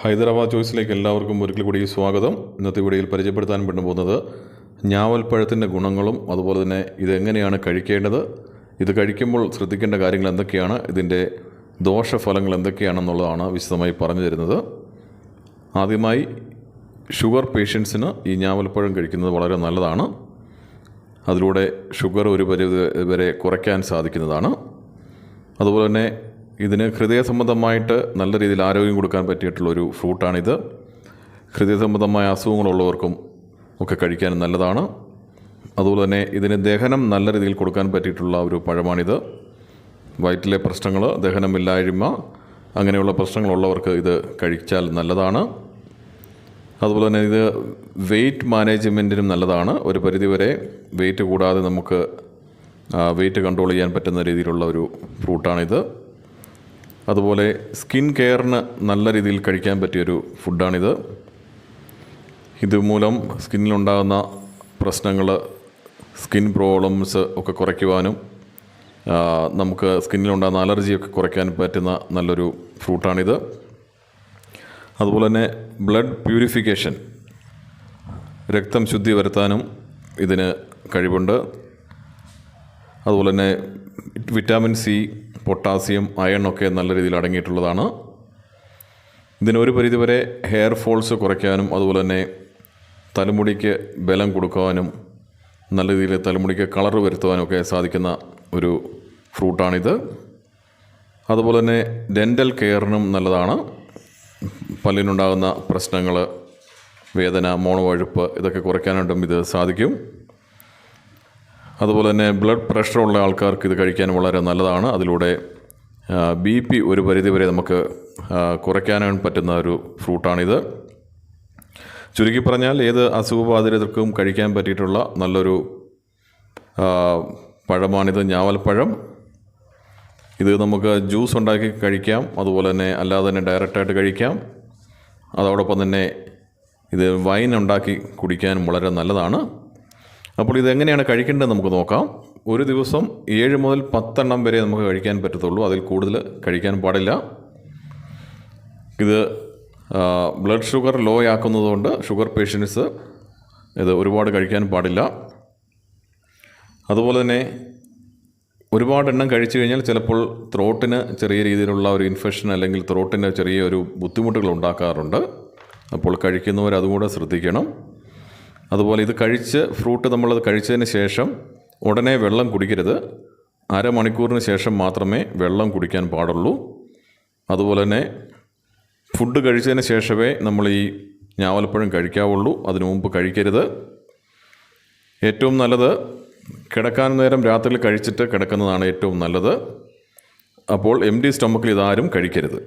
ഹൈദരാബാദ് ചോയ്സിലേക്ക് എല്ലാവർക്കും ഒരിക്കൽ കൂടി സ്വാഗതം. ഇന്നത്തെ വീഡിയോയിൽ പരിചയപ്പെടുത്താൻ പെട്ടു പോകുന്നത് ഞാവൽപ്പഴത്തിന്റെ ഗുണങ്ങളും അതുപോലെ തന്നെ ഇതെങ്ങനെയാണ് കഴിക്കേണ്ടത്? ഇത് കഴിക്കുമ്പോൾ ശ്രദ്ധിക്കേണ്ട കാര്യങ്ങൾ എന്തൊക്കെയാണ്? ഇതിന്റെ ദോഷഫലങ്ങൾ എന്തൊക്കെയാണെന്നുള്ളതാണ് വിശദമായി പറഞ്ഞു തരുന്നത്. ആദ്യമായി ഷുഗർ പേഷ്യൻസിന് ഈ ഞാവൽപ്പഴം കഴിക്കുന്നത് വളരെ നല്ലതാണ്. അതിലൂടെ ഷുഗർ ഒരു പരിധി വരെ കുറയ്ക്കാൻ സാധിക്കുന്നതാണ്. അതുപോലെ തന്നെ ഇതിന് ഹൃദയ സംബന്ധമായിട്ട് നല്ല രീതിയിൽ ആരോഗ്യം കൊടുക്കാൻ പറ്റിയിട്ടുള്ളൊരു ഫ്രൂട്ടാണിത്. ഹൃദയ സംബന്ധമായ അസുഖങ്ങളുള്ളവർക്കും ഒക്കെ കഴിക്കാൻ നല്ലതാണ്. അതുപോലെ തന്നെ ഇതിന് ദഹനം നല്ല രീതിയിൽ കൊടുക്കാൻ പറ്റിയിട്ടുള്ള ഒരു പഴമാണിത്. വയറ്റിലെ പ്രശ്നങ്ങൾ ദഹനമില്ലായ്മ അങ്ങനെയുള്ള പ്രശ്നങ്ങളുള്ളവർക്ക് ഇത് കഴിച്ചാൽ നല്ലതാണ്. അതുപോലെ തന്നെ ഇത് വെയിറ്റ് മാനേജ്മെന്റിനും നല്ലതാണ്. ഒരു പരിധിവരെ വെയിറ്റ് കൂടാതെ നമുക്ക് വെയിറ്റ് കൺട്രോൾ ചെയ്യാൻ പറ്റുന്ന രീതിയിലുള്ള ഒരു ഫ്രൂട്ടാണിത്. അതുപോലെ സ്കിൻ കെയറിന് നല്ല രീതിയിൽ കഴിക്കാൻ പറ്റിയൊരു ഫുഡാണിത്. ഇതുമൂലം സ്കിന്നിലുണ്ടാകുന്ന പ്രശ്നങ്ങൾ സ്കിൻ പ്രോബ്ലംസ് ഒക്കെ കുറയ്ക്കുവാനും നമുക്ക് സ്കിന്നിലുണ്ടാകുന്ന അലർജിയൊക്കെ കുറയ്ക്കാൻ പറ്റുന്ന നല്ലൊരു ഫ്രൂട്ടാണിത്. അതുപോലെ തന്നെ ബ്ലഡ് പ്യൂരിഫിക്കേഷൻ രക്തം ശുദ്ധി വരുത്താനും ഇതിന് കഴിവുണ്ട്. അതുപോലെ തന്നെ വിറ്റാമിൻ സി പൊട്ടാസ്യം അയൺ ഒക്കെ നല്ല രീതിയിൽ അടങ്ങിയിട്ടുള്ളതാണ്. ഇതിനൊരു പരിധിവരെ ഹെയർ ഫോൾസ് കുറയ്ക്കാനും അതുപോലെ തന്നെ തലമുടിക്ക് ബലം കൊടുക്കുവാനും നല്ല രീതിയിൽ തലമുടിക്ക് കളർ വരുത്തുവാനും ഒക്കെ സാധിക്കുന്ന ഒരു ഫ്രൂട്ടാണിത് അതുപോലെ തന്നെ ഡെന്റൽ കെയറിനും നല്ലതാണ്. പല്ലിനുണ്ടാകുന്ന പ്രശ്നങ്ങൾ വേദന മോണവഴുപ്പ് ഇതൊക്കെ കുറയ്ക്കാനായിട്ടും ഇത് സാധിക്കും. അതുപോലെ തന്നെ ബ്ലഡ് പ്രഷറുള്ള ആൾക്കാർക്ക് ഇത് കഴിക്കാൻ വളരെ നല്ലതാണ്. അതിലൂടെ ബി പി ഒരു പരിധിവരെ നമുക്ക് കുറയ്ക്കാനും പറ്റുന്ന ഒരു ഫ്രൂട്ടാണിത്. ചുരുക്കി പറഞ്ഞാൽ ഏത് അസുഖബാധിതർക്കും കഴിക്കാൻ പറ്റിയിട്ടുള്ള നല്ലൊരു പഴമാണിത് ഞാവൽപ്പഴം. ഇത് നമുക്ക് ജ്യൂസ് ഉണ്ടാക്കി കഴിക്കാം. അതുപോലെ തന്നെ അല്ലാതെ തന്നെ ഡയറക്റ്റായിട്ട് കഴിക്കാം. അതോടൊപ്പം തന്നെ ഇത് വൈൻ ഉണ്ടാക്കി കുടിക്കാനും വളരെ നല്ലതാണ്. അപ്പോൾ ഇതെങ്ങനെയാണ് കഴിക്കേണ്ടത് നമുക്ക് നോക്കാം. ഒരു ദിവസം ഏഴ് മുതൽ പത്തെണ്ണം വരെ നമുക്ക് കഴിക്കാൻ പറ്റത്തുള്ളൂ. അതിൽ കൂടുതൽ കഴിക്കാൻ പാടില്ല. ഇത് ബ്ലഡ് ഷുഗർ ലോ ആക്കുന്നതുകൊണ്ട് ഷുഗർ പേഷ്യൻസ് ഇത് ഒരുപാട് കഴിക്കാൻ പാടില്ല. അതുപോലെ തന്നെ ഒരുപാട് എണ്ണം കഴിച്ചു കഴിഞ്ഞാൽ ചിലപ്പോൾ ത്രോട്ടിന് ചെറിയ രീതിയിലുള്ള ഒരു ഇൻഫെക്ഷൻ അല്ലെങ്കിൽ ത്രോട്ടിന് ചെറിയ ഒരു ബുദ്ധിമുട്ടുകൾ ഉണ്ടാക്കാറുണ്ട്. അപ്പോൾ കഴിക്കുന്നവർ അതുകൂടെ ശ്രദ്ധിക്കണം. അതുപോലെ ഇത് കഴിച്ച് ഫ്രൂട്ട് നമ്മളത് കഴിച്ചതിന് ശേഷം ഉടനെ വെള്ളം കുടിക്കരുത്. അരമണിക്കൂറിന് ശേഷം മാത്രമേ വെള്ളം കുടിക്കാൻ പാടുള്ളൂ. അതുപോലെ തന്നെ ഫുഡ് കഴിച്ചതിന് ശേഷമേ നമ്മൾ ഈ ഞാവൽപ്പഴം കഴിക്കാവുള്ളൂ. അതിനു മുമ്പ് കഴിക്കരുത്. ഏറ്റവും നല്ലത് കിടക്കാൻ നേരം രാത്രിയിൽ കഴിച്ചിട്ട് കിടക്കുന്നതാണ് ഏറ്റവും നല്ലത്. അപ്പോൾ എം ഡി സ്റ്റൊമക്കിൽ ഇതാരും കഴിക്കരുത്.